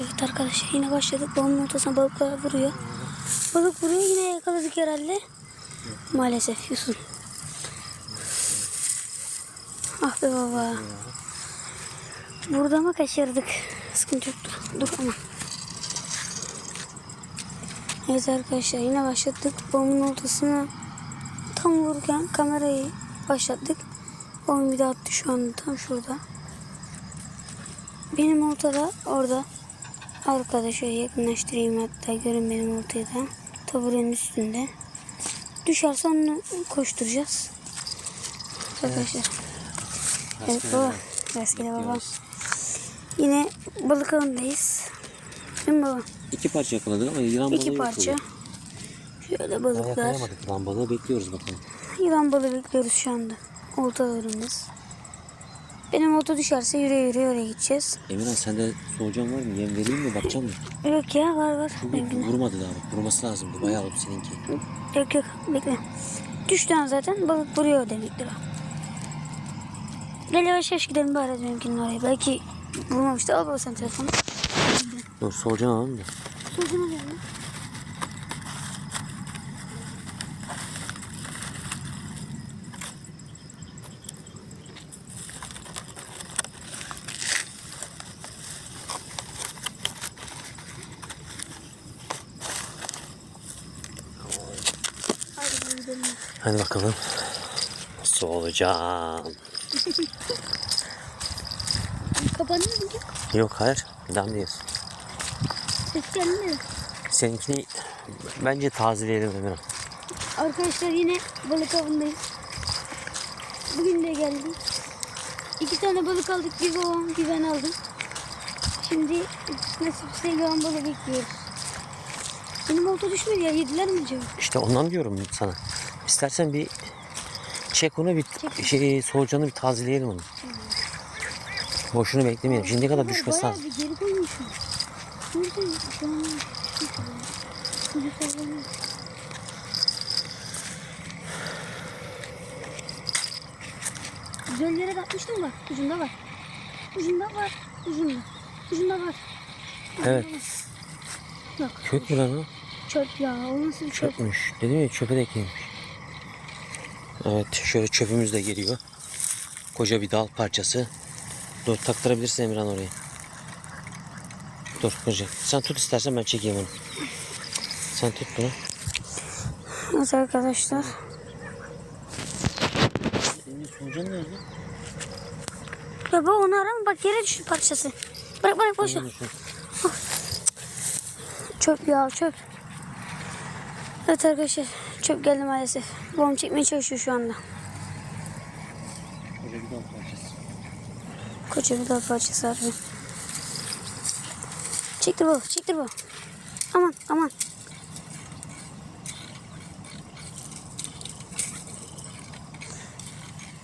Evet arkadaşlar yine başladık. Babamın ortasına balıklar vuruyor. Balık vuruyor yine yakaladık herhalde. Maalesef Yusuf. Ah be baba. Burada mı kaçırdık? Sıkıntı yoktur. Dur ama. Evet arkadaşlar yine başladık. Babamın ortasına tam vururken kamerayı başlattık. Babam bir de attı şu anda tam şurada. Benim ortada orada. Arkada şöyle yakınlaştırayım hatta görün benim ortaya da. Taburenin üstünde. Düşerse onu koşturacağız. Arkadaşlar. Evet baba. Rastgele baba. Yine balık avındayız. Değil mi baba? İki parça yakaladık ama yılan balığı İki parça. burada. Şöyle balıklar. yılan balığı bekliyoruz bakalım. Yılan balığı bekliyoruz şu anda. Oltalarımız. Benim olta düşerse yürü yürü oraya gideceğiz. Emirhan sende solucan var mı? Yem vereyim mi? Bakacak mısın? Yok ya var var. Bu Benimkine. vurmadı daha bak. Vurması lazımdı. Bayağı oldu seninki. Yok yok bekle. Düştü an zaten balık vuruyor demektir o. Gel yavaş yavaş gidelim bari benimkinin oraya. Belki vurmamıştı. Al baba sen telefonu. Dur solucan alalım da. Sözünü ver lan. Hadi bakalım. Solucan. Kapandı mı? Yok hayır. Devam diyoruz. Ses geldi mi? Seninkini bence tazeleyelim Emirhan. Arkadaşlar yine balık avındayız. Bugün de geldim. İki tane balık aldık. Bir babam bir ben aldım. Şimdi nasipse yoğun balık bekliyoruz. Benim olta düşmedi ya. Yediler mi acaba? İşte ondan diyorum sana. İstersen bir çek onu bir şey solucanı bir tazeleyelim onu. Boşunu beklemeyelim. Şimdiye kadar düşmesi lazım. bir geri koymuşum. Burada sallanıyor. Göllere bakmıştım bak. Ucunda var. Ucunda var. Ucunda. Ucunda var. Evet. Yok. Kök mü lan o? Çöp ya. O nasıl bir çöp? Çöpmüş. Dedim ya çöpe de eklemiş. Evet şöyle çöpümüz de geliyor. Koca bir dal parçası. Dur taktırabilirsin Emirhan oraya. Dur koca. Sen tut istersen ben çekeyim onu. Sen tut bunu. Evet arkadaşlar. Senin solucan nerede? Ya bu onu arama bak yere düştü parçası. Bırak bırak boş ver. Çöp ya çöp. Evet arkadaşlar çöp geldi maalesef. Babam çekmeye çalışıyor şu anda. Koca bir dal parçası. Koca bir dal parçası harbi. Çektir baba çektir baba. Aman aman.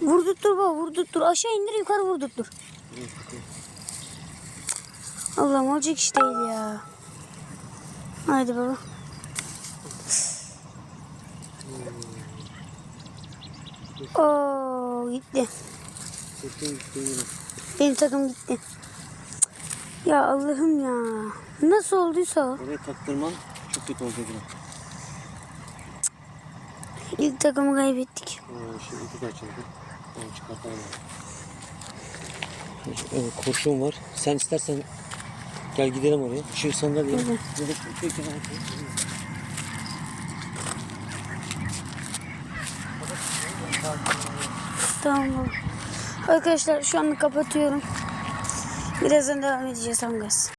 Vurdurttur baba vurdurttur. Aşağı indir yukarı vurdurttur. Allah'ım olacak iş değil ya. Haydi baba. Oo gitti. Benim takım gitti. Ya Allah'ım ya. Nasıl olduysa o. Oraya taktırman çok kötü olacak yine. İlk takımı kaybettik. Ee, şimdi iki parçalı. Onu çıkartalım. Evet, kurşun var. Sen istersen gel gidelim oraya. Şu sandalye. Güzel. Tamam. Arkadaşlar şu anda kapatıyorum. Birazdan devam edeceğiz Amgaz.